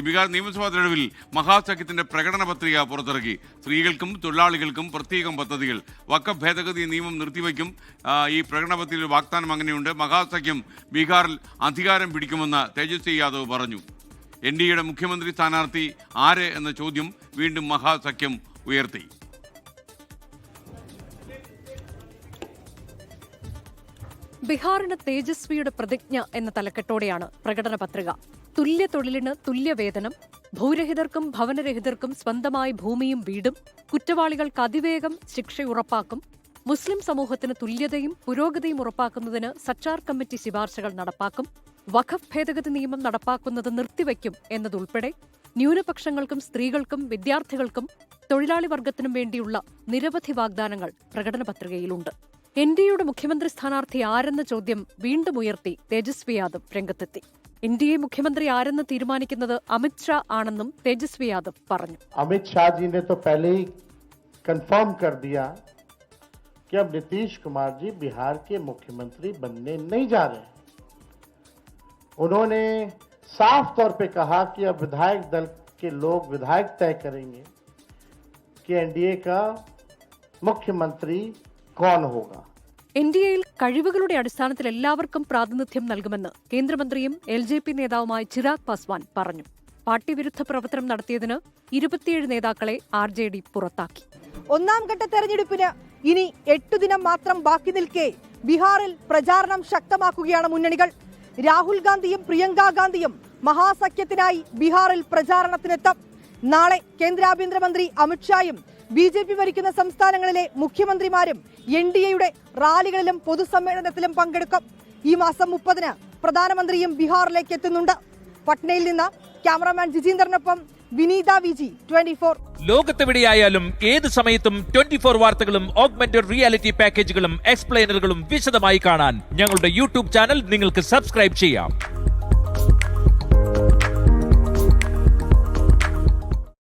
ബീഹാർ നിയമസഭാ തെരഞ്ഞെടുപ്പിൽ മഹാസഖ്യത്തിന്റെ പ്രകടന പത്രിക പുറത്തിറക്കി. സ്ത്രീകൾക്കും തൊഴിലാളികൾക്കും പ്രത്യേകം പദ്ധതികൾ. വക്ക ഭേദഗതി നിയമം നിർത്തിവെക്കും ആ, ഈ പ്രകടന പത്രികയിൽ വാഗ്ദാനം അങ്ങനെയുണ്ട്. മഹാസഖ്യം ബീഹാറിൽ അധികാരം പിടിക്കുമെന്ന് തേജസ്വി യാദവ് പറഞ്ഞു. എൻ ഡി എയുടെ മുഖ്യമന്ത്രി സ്ഥാനാർത്ഥി ആര് എന്ന ചോദ്യം വീണ്ടും മഹാസഖ്യം ഉയർത്തി. ബീഹാറിന് തേജസ്വിയുടെ പ്രതിജ്ഞ എന്ന തലക്കെട്ടോടെയാണ് പ്രകടന പത്രിക. തുല്യ തൊഴിലിന് തുല്യ വേതനം ഭൂരഹിതർക്കും ഭവനരഹിതർക്കും സ്വന്തമായി ഭൂമിയും വീടും കുറ്റവാളികൾക്ക് അതിവേഗം ശിക്ഷ ഉറപ്പാക്കും മുസ്ലിം സമൂഹത്തിന് തുല്യതയും പുരോഗതിയും ഉറപ്പാക്കുന്നതിന് സച്ചാർ കമ്മിറ്റി ശുപാർശകൾ നടപ്പാക്കും വഖഫ് ഭേദഗതി നിയമം നടപ്പാക്കുന്നത് നിർത്തിവെക്കും എന്നതുൾപ്പെടെ ന്യൂനപക്ഷങ്ങൾക്കും സ്ത്രീകൾക്കും വിദ്യാർത്ഥികൾക്കും തൊഴിലാളി വർഗത്തിനും വേണ്ടിയുള്ള നിരവധി വാഗ്ദാനങ്ങൾ പ്രകടന പത്രികയിലുണ്ട്. എൻ ഡി എയുടെ മുഖ്യമന്ത്രി സ്ഥാനാർത്ഥി ആരെന്ന ചോദ്യം വീണ്ടും ഉയർത്തി തേജസ്വി യാദവ് രംഗത്തെത്തി എൻ ഡി എ മുഖ്യമന്ത്രി ആരെന്ന് തീരുമാനിക്കുന്നത് അമിത്ഷാ ആണെന്നും തേജസ്വി യാദവ് പറഞ്ഞു अमित शाह जी ने तो पहले ही कंफर्म कर दिया कि अब नीतीश कुमार जी बिहार के मुख्यमंत्री बनने नहीं जा रहे हैं उन्होंने साफ तौर पे कहा कि अब विधायक दल के लोग विधायक तय करेंगे कि एनडीए का मुख्यमंत्री कौन होगा എൻ ഡി എയിൽ കഴിവുകളുടെ അടിസ്ഥാനത്തിൽ എല്ലാവർക്കും പ്രാതിനിധ്യം നൽകുമെന്ന് കേന്ദ്രമന്ത്രിയും എൽ ജെ പി നേതാവുമായ ചിരാഗ് പാസ്വാൻ പറഞ്ഞു. പാർട്ടി വിരുദ്ധ പ്രവർത്തനം നടത്തിയതിന് ഇരുപത്തിയേഴ് നേതാക്കളെ ആർ ജെ ഡി പുറത്താക്കി. ഒന്നാം ഘട്ട തെരഞ്ഞെടുപ്പിന് ഇനി എട്ടു ദിനം മാത്രം ബാക്കി നിൽക്കെ ബീഹാറിൽ പ്രചാരണം ശക്തമാക്കുകയാണ് മുന്നണികൾ. രാഹുൽ ഗാന്ധിയും പ്രിയങ്കാ ഗാന്ധിയും മഹാസഖ്യത്തിനായി ബീഹാറിൽ പ്രചാരണത്തിനെത്തും. നാളെ കേന്ദ്ര ആഭ്യന്തരമന്ത്രി അമിത്ഷായും ബി ജെ പി ഭരിക്കുന്ന സംസ്ഥാനങ്ങളിലെ മുഖ്യമന്ത്രിമാരും എൻ ഡി എയുടെ റാലികളിലും പൊതുസമ്മേളനത്തിലും പങ്കെടുക്കും. ഈ മാസം മുപ്പതിന് പ്രധാനമന്ത്രിയും ബീഹാറിലേക്ക് എത്തുന്നുണ്ട്. പട്നയിൽ നിന്ന് ക്യാമറാമാൻ ജിജീന്ദ്രനൊപ്പം വിനീത വിജി ട്വന്റി ഫോർ. ലോകത്തെവിടെയായാലും ഏത് സമയത്തും ട്വന്റി ഫോർ വാർത്തകളും ഓഗ്മെന്റഡ് റിയാലിറ്റി പാക്കേജുകളും എക്സ്പ്ലെയിനറുകളും വിശദമായി കാണാൻ ഞങ്ങളുടെ യൂട്യൂബ് ചാനൽ നിങ്ങൾക്ക് സബ്സ്ക്രൈബ് ചെയ്യാം.